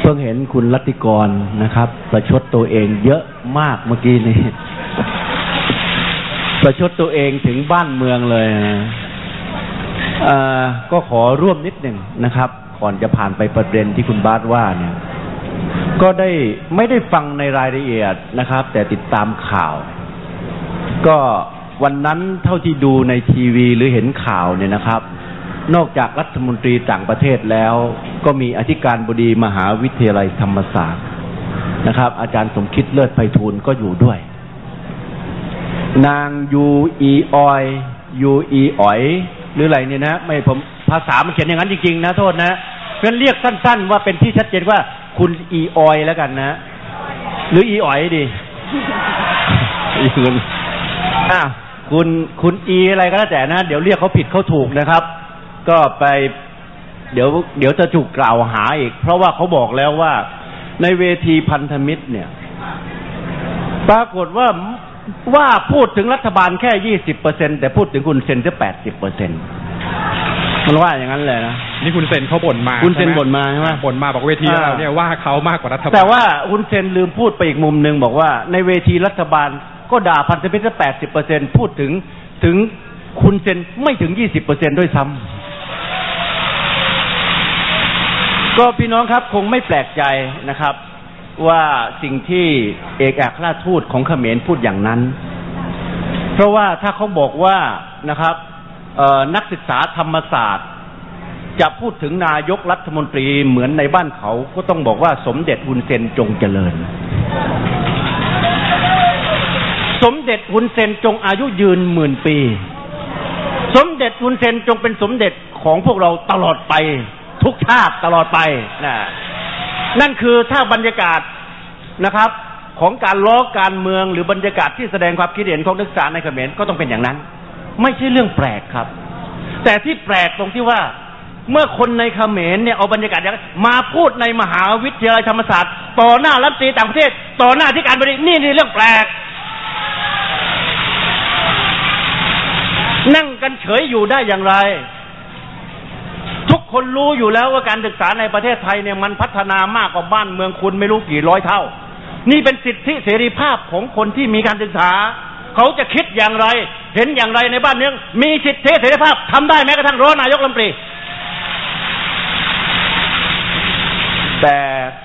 เพิ่งเห็นคุณรัติกรนะครับ ประชดตัวเองเยอะมากเมื่อกี้นี้ ประชดตัวเองถึงบ้านเมืองเลยนะเอ่อก็ขอร่วมนิดหนึ่งนะครับ ก่อนจะผ่านไปประเด็นที่คุณบาสว่าเนี่ย ก็ได้ไม่ได้ฟังในรายละเอียดนะครับ แต่ติดตามข่าว ก็วันนั้นเท่าที่ดูในทีวีหรือเห็นข่าวเนี่ยนะครับ นอกจากรัฐมนตรีต่างประเทศแล้ว ก็มีอธิการบดีมหาวิทยาลัยธรรมศาสตร์นะครับ อาจารย์สมคิดเลิศไพฑูรย์ก็อยู่ด้วย นางยูอีออยยูอีอ๋อยหรืออะไรเนี่ยนะไม่ผมภาษามันเขียนอย่างนั้นจริงๆนะโทษนะเพราะฉะนั้นเรียกสั้น ๆ ว่าเป็นที่ชัดเจนว่าคุณอีออยแล้วกันนะ หรืออีอ๋อยดีอีคุณอะคุณคุณอีอะไรก็แล้วแต่นะ เดี๋ยวเรียกเขาผิดเขาถูกนะครับ ก็ไปเดี๋ยวเดี๋ยวจะถูกกล่าวหาอีก เพราะว่าเขาบอกแล้วว่า ในเวทีพันธมิตรเนี่ย ปรากฏว่าว่าพูดถึงรัฐบาลแค่ยี่สิบเปอร์เซ็นแต่พูดถึงคุณเซนจะแปดสิบเปอร์เซ็นมันว่าอย่างนั้นเลยนะนี่คุณเซนเขาบ่นมา คุณเซนใช่ไหบ่นมาใช่ไหมบ่นมาบอกเวทีอ่าเราเนี่ยว่าเขามากกว่ารัฐบาลแต่ว่าคุณเซนลืมพูดไปอีกมุมหนึ่งบอกว่า ในเวทีรัฐบาลก็ด่าพันธมิตรแปดสิบเปอร์เซ็นพูดถึงถึงคุณเซนไม่ถึงยี่สิบเปอร์เซ็นด้วยซ้ำ ก็พี่น้องครับคงไม่แปลกใจนะครับ ว่าสิ่งที่เอกอัครราชทูตของเขมรพูดอย่างนั้น เพราะว่าถ้าเขาบอกว่านะครับนักศึกษาธรรมศาสตร์ จะพูดถึงนายกรัฐมนตรีเหมือนในบ้านเขาก็ต้องบอกว่าสมเด็จฮุนเซนจงเจริญ สมเด็จฮุนเซนจงอายุยืนหมื่นปี สมเด็จฮุนเซนจงเป็นสมเด็จของพวกเราตลอดไป ทุกชาติตลอดไปนะนั่นคือถ้าบรรยากาศนะครับ ของการล้อการเมืองหรือบรรยากาศที่แสดงความคิดเห็นของนักศึกษาในเขมรก็ต้องเป็นอย่างนั้น ไม่ใช่เรื่องแปลกครับ แต่ที่แปลกตรงที่ว่าเมื่อคนในเขมรเนี่ยเอาบรรยากาศอย่างนั้มาพูดในมหาวิทยาลัยธรรมศาสตร์ ต่อหน้ารัฐมนตรีต่างประเทศ ต่อหน้าที่การบดีนี่นี่เรื่องแปลก นั่งกันเฉยอยู่ได้อย่างไร คนรู้อยู่แล้วว่าการศึกษาในประเทศไทยเนี่ยมันพัฒนามากกว่าบ้านเมืองคุณไม่รู้กี่ร้อยเท่า นี่เป็นสิทธิเสรีภาพของคนที่มีการศึกษา เขาจะคิดอย่างไร เห็นอย่างไรในบ้านเมืองมีสิทธิเสรีภาพทำได้แม้กระทั่งร้อนนายกรัฐมนตรี แต่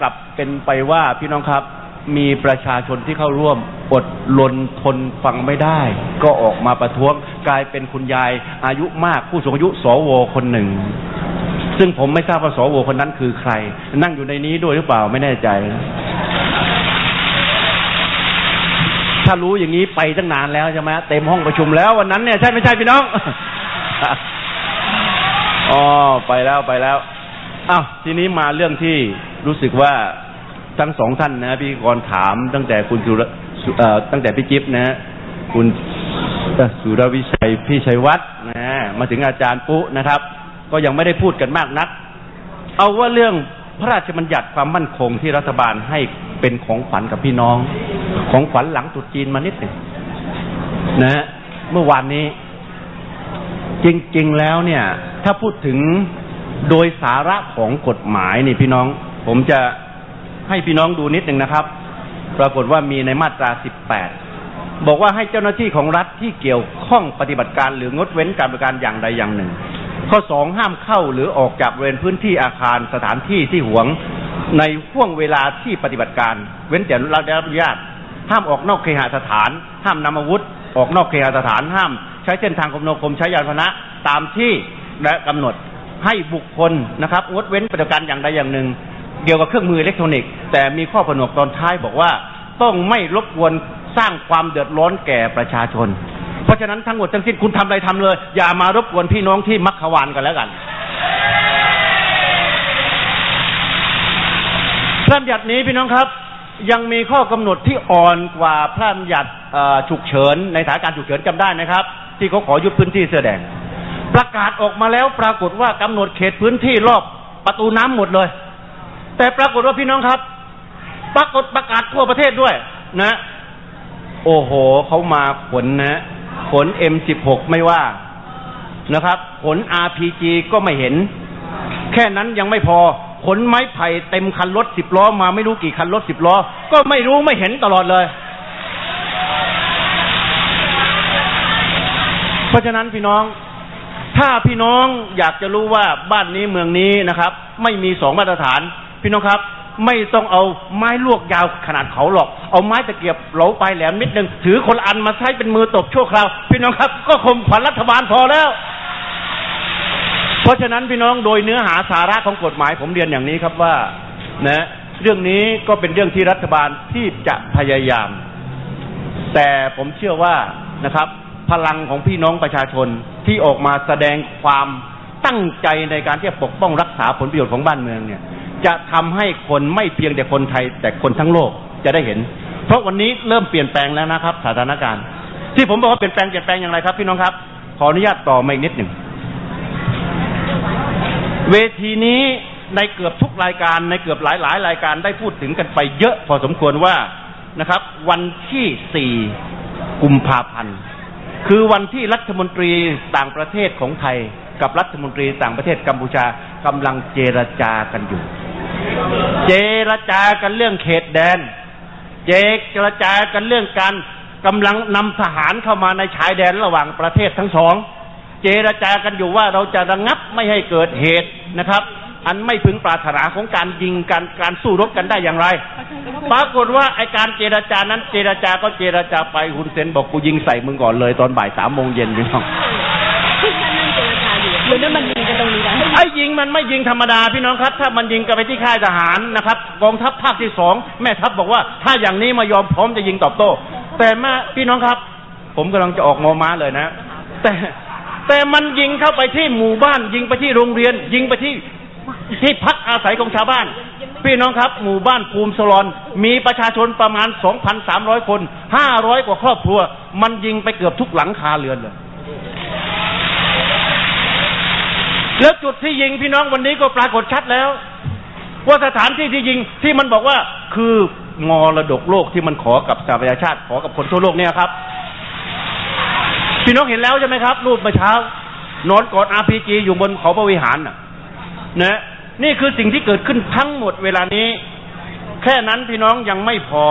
กลับเป็นไปว่าพี่น้องครับมีประชาชนที่เข้าร่วมอดลนทนฟังไม่ได้ ก็ออกมาประท้วงกลายเป็นคุณยายอายุมากผู้สูงอายุสวคนหนึ่ง ซึ่งผมไม่ทราบว่าสวคนนั้นคือใคร นั่งอยู่ในนี้ด้วยหรือเปล่าไม่แน่ใจ ถ้ารู้อย่างนี้ไปตั้งนานแล้วใช่ไหมเต็มห้องประชุมแล้ววันนั้นเนี่ยใช่ไม่ใช่พี่น้องอ๋อไปแล้วไปแล้วอ้าวทีนี้มาเรื่องที่รู้สึกว่าทั้งสองท่านนะพี่กรถามตั้งแต่คุณสุรตั้งแต่พี่จิ๊บนะ คุณสุรวิชัยพี่ชัยวัฒน์นะมาถึงอาจารย์ปุ๊นะครับ ก็ยังไม่ได้พูดกันมากนัก เอาว่าเรื่องพระราชบัญญัติความมั่นคงที่รัฐบาลให้เป็นของขวัญกับพี่น้อง ของขวัญหลังตรุษจีนมานิดหนึ่งนะฮะเมื่อวานนี้ จริง ๆ แล้วเนี่ย ถ้าพูดถึงโดยสาระของกฎหมายนี่พี่น้อง ผมจะให้พี่น้องดูนิดหนึ่งนะครับ ปรากฏว่ามีในมาตรา18บอกว่าให้เจ้าหน้าที่ของรัฐที่เกี่ยวข้องปฏิบัติการหรืองดเว้นการบริการอย่างใดอย่างหนึ่ง ข้อสองห้ามเข้าหรือออกจากบริเวณพื้นที่อาคารสถานที่ที่หวงในห่วงเวลาที่ปฏิบัติการ เว้นแต่เราได้รับอนุญาต ห้ามออกนอกเคหสถาน ห้ามนำอาวุธ ออกนอกเคหสถาน ห้าม ใช้เส้นทางคมนาคมใช้ยานพาหนะตามที่และกำหนดให้บุคคลนะครับงดเว้นปฏิบัติการอย่างใดอย่างหนึ่ง เกี่ยวกับเครื่องมืออิเล็กทรอนิกส์แต่มีข้อผนวกตอนท้ายบอกว่า ต้องไม่รบกวนสร้างความเดือดร้อนแก่ประชาชน เพราะฉะนั้นทั้งหมดทั้งสิ้นคุณทำอะไรทำเลย อย่ามารบกวนพี่น้องที่มักขวานกันแล้วกันพระบัญญัตินี้พี่น้องครับ ยังมีข้อกำหนดที่อ่อนกว่าพระบัญญัติฉุกเฉินในสถานการณ์ฉุกเฉินจำได้นะครับ ที่เขาขอยุดพื้นที่เสื้อแดง ประกาศออกมาแล้วปรากฏว่ากำหนดเขตพื้นที่รอบประตูน้ำหมดเลย แต่ปรากฏว่าพี่น้องครับ ปรากฏประกาศทั่วประเทศด้วยนะ โอ้โหเขามาขนนะ ขน M16 ไม่ว่านะครับขน RPG ก็ไม่เห็น แค่นั้นยังไม่พอขขนไม้ไผ่เต็มคันรถสิบล้อมาไม่รู้กี่คันรถสิบล้อ ก็ไม่รู้ไม่เห็นตลอดเลย เพราะฉะนั้นพี่น้อง ถ้าพี่น้องอยากจะรู้ว่าบ้านนี้เมืองนี้นะครับ ไม่มีสองมาตรฐาน พี่น้องครับ ไม่ต้องเอาไม้ลวกยาวขนาดเขาหรอก เอาไม้ตะเกียบเหลาปแหลมนิดหนึ่งถือคนอันมาใช้เป็นมือตบชั่วคราวพี่น้องครับ ก็ข่มขวัญรัฐบาลพอแล้ว เพราะฉะนั้นพี่น้องโดยเนื้อหาสาระของกฎหมายผมเรียนอย่างนี้ครับว่านะเรื่องนี้ก็เป็นเรื่องที่รัฐบาลที่จะพยายาม แต่ผมเชื่อว่านะครับ พลังของพี่น้องประชาชนที่ออกมาแสดงความตั้งใจในการที่จะปกป้องรักษาผลประโยชน์ของบ้านเมืองเนี่ย จะทำให้คนไม่เพียงแต่คนไทยแต่คนทั้งโลก จะได้เห็น เพราะวันนี้เริ่มเปลี่ยนแปลงแล้วนะครับ สถานการณ์ ที่ผมบอกว่าเปลี่ยนแปลงเปลี่ยนแปลงอย่างไรครับ พี่น้องครับ ขออนุญาตต่อมาอีกนิดหนึ่งเวทีนี้ในเกือบทุกรายการในเกือบหลายหลายรายการได้พูดถึงกันไปเยอะพอสมควรว่านะครับ วันที่สี่กุมภาพันธ์คือวันที่รัฐมนตรีต่างประเทศของไทย กับรัฐมนตรีต่างประเทศกัมพูชากำลังเจรจากันอยู่ เจรจากันเรื่องเขตแดน เจรจากันเรื่องการกำลังนำทหารเข้ามาในชายแดนระหว่างประเทศทั้งสอง เจรจากันอยู่ว่าเราจะระงับไม่ให้เกิดเหตุนะครับ อันไม่พึงปรารถนาของการยิงกันการสู้รบกันได้อย่างไร ปรากฏว่าไอการเจรจานั้น เจรจาก็เจรจาไปฮุนเซนบอกกูยิงใส่มึงก่อนเลยตอนบ่ายสามโมงเย็นพี่น้องที่ท่านนั่งเจรจาอยู่หรือนั่นมันยิ ไอ้ยิงมันไม่ยิงธรรมดาพี่น้องครับ ถ้ามันยิงกันไปที่ค่ายทหารนะครับกองทัพภาคที่สองแม่ทัพบอกว่า ถ้าอย่างนี้มายอมพร้อมจะยิงตอบโต้ แต่มาพี่น้องครับ ผมกำลังจะออกมอม้าเลยนะ แต่แต่มันยิงเข้าไปที่หมู่บ้าน ยิงไปที่โรงเรียน ยิงไปที่ที่พักอาศัยของชาวบ้าน พี่น้องครับ หมู่บ้านภูมิสลอน มีประชาชนประมาณ 2,300 คน 500 กว่าครอบครัว มันยิงไปเกือบทุกหลังคาเรือนเลย แล้วจุดที่ยิงพี่น้องวันนี้ก็ปรากฏชัดแล้ว ว่าสถานที่ที่ยิงที่มันบอกว่าคือมรดกโลกที่มันขอกับสหประชาชาติขอกับคนทั่วโลกเนี่ยครับ พี่น้องเห็นแล้วใช่ไหมครับ รูปเมื่อเช้านอนกอดอาพีจีอยู่บนเขาพระวิหารน่ะนะนี่คือสิ่งที่เกิดขึ้นทั้งหมดเวลานี้ แค่นั้นพี่น้องยังไม่พอ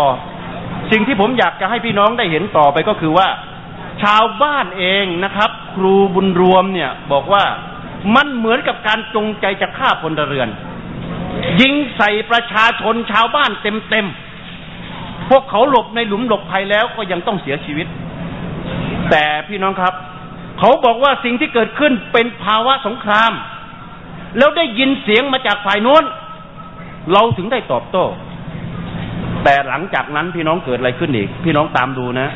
สิ่งที่ผมอยากจะให้พี่น้องได้เห็นต่อไปก็คือว่า ชาวบ้านเองนะครับ ครูบุญรวมเนี่ยบอกว่า มันเหมือนกับการจงใจจะฆ่าพลเรือน ยิงใส่ประชาชนชาวบ้านเต็มๆ พวกเขาหลบในหลุมหลบภัยแล้วก็ยังต้องเสียชีวิต แต่พี่น้องครับ เขาบอกว่าสิ่งที่เกิดขึ้นเป็นภาวะสงคราม แล้วได้ยินเสียงมาจากฝ่ายโน้น เราถึงได้ตอบโต้ แต่หลังจากนั้นพี่น้องเกิดอะไรขึ้นอีก พี่น้องตามดูนะ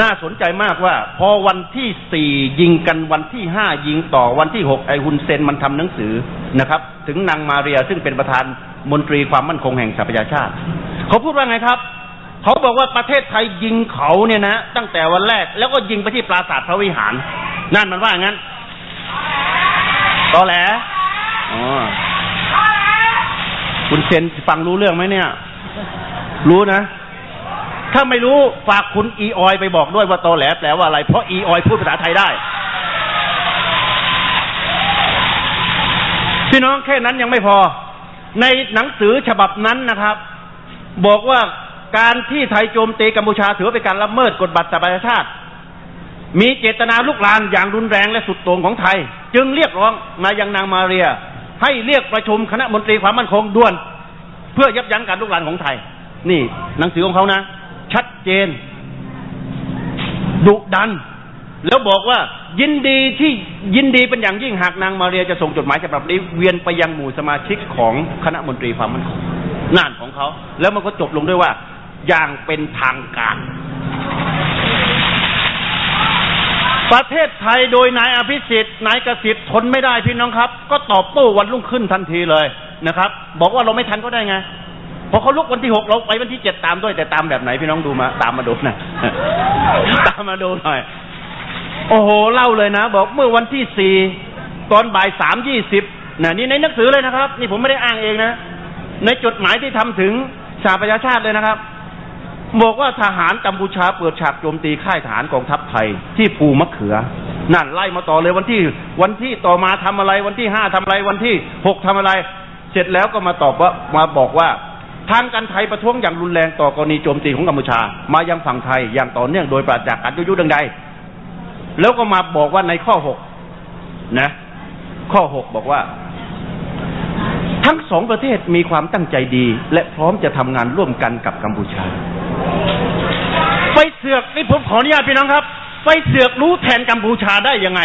น่าสนใจมากว่า พอวันที่สี่ยิงกันวันที่ห้ายิงต่อวันที่หกไอฮุนเซนมันทำหนังสือนะครับ ถึงนางมาเรียซึ่งเป็นประธานมนตรีความมั่นคงแห่งสหประชาชาติ เขาพูดว่าไงครับ เขาบอกว่าประเทศไทยยิงเขาเนี่ยนะ ตั้งแต่วันแรกแล้วก็ยิงไปที่ปราสาทพระวิหาร นั่นมันว่างั้นตอแหลอ๋อคุณเซนฟังรู้เรื่องไหมเนี่ย รู้นะ ถ้าไม่รู้ฝากคุณอีออยไปบอกด้วยว่าตอแหลแปลว่าอะไร เพราะอีออยพูดภาษาไทยได้ พี่น้องแค่นั้นยังไม่พอ ในหนังสือฉบับนั้นนะครับ บอกว่าการที่ไทยโจมตีกัมพูชาถือเป็นการละเมิดกฎบัตรสหประชาชาติมีเจตนาลุกลานอย่างรุนแรงและสุดโต่งของไทย จึงเรียกร้องมายังนางมาเรีย ให้เรียกประชุมคณะมนตรีความมั่นคงด่วน เพื่อยับยั้งการลุกลานของไทย นี่หนังสือของเขานะ ชัดเจน ดุดัน แล้วบอกว่า ยินดีที่ยินดีเป็นอย่างยิ่งหากนางมาเรียจะส่งจดหมายฉบับนี้เวียนไปยังหมู่สมาชิกของคณะมนตรีความมั่นคงน่านของเขา แล้วมันก็จบลงด้วยว่า อย่างเป็นทางการ ประเทศไทยโดยนายอภิสิทธิ์นายกสิทธิ์ทนไม่ได้พี่น้องครับ ก็ตอบโต้วันรุ่งขึ้นทันทีเลยนะครับ บอกว่าเราไม่ทันก็ได้ไง พอเขาลุกวันที่หกเราไปวันที่เจ็ดตามด้วย แต่ตามแบบไหนพี่น้องดูมา ตามมาดูนะตามมาดูหน่อย โอ้โหเล่าเลยนะ บอกเมื่อวันที่สี่ตอนบ่ายสามยี่สิบนะนี่ในหนังสือเลยนะครับ นี่ผมไม่ได้อ้างเองนะ ในจดหมายที่ทำถึงสหประชาชาติเลยนะครับ บอกว่าทหารกัมพูชาเปิดฉากโจมตีค่ายทหารกองทัพไทย ที่ภูมะเขือนั่นไล่มาต่อเลยวันที่วันที่ต่อมาทำอะไร วันที่ห้าทำอะไรวันที่หกทำอะไร เสร็จแล้วก็มาตอบว่ามาบอกว่า ทางการไทยประท้วงอย่างรุนแรงต่อกรณีโจมตีของกัมพูชา มายังฝั่งไทยอย่างต่อเนื่องโดยปราศจากการยุยงใดแล้วก็มาบอกว่าในข้อหกนะ ข้อหกบอกว่า ทั้งสองประเทศมีความตั้งใจดี และพร้อมจะทำงานร่วมกันกับกัมพูชา ไปเสือกนี่ผมขออนุญาตพี่น้องครับ ไปเสือกรู้แทนกัมพูชาได้ยังไง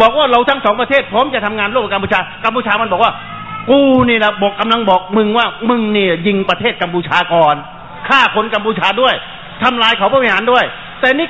บอกว่าเราทั้งสองประเทศพร้อมจะทำงานร่วมกับกัมพูชากัมพูชามันบอกว่า กูนี่แหละบอกกำลังบอกมึงว่ามึงเนี่ยยิงประเทศกัมพูชาก่อนฆ่าคนกัมพูชาด้วยทำลายเขาพริหารด้วย แต่นี่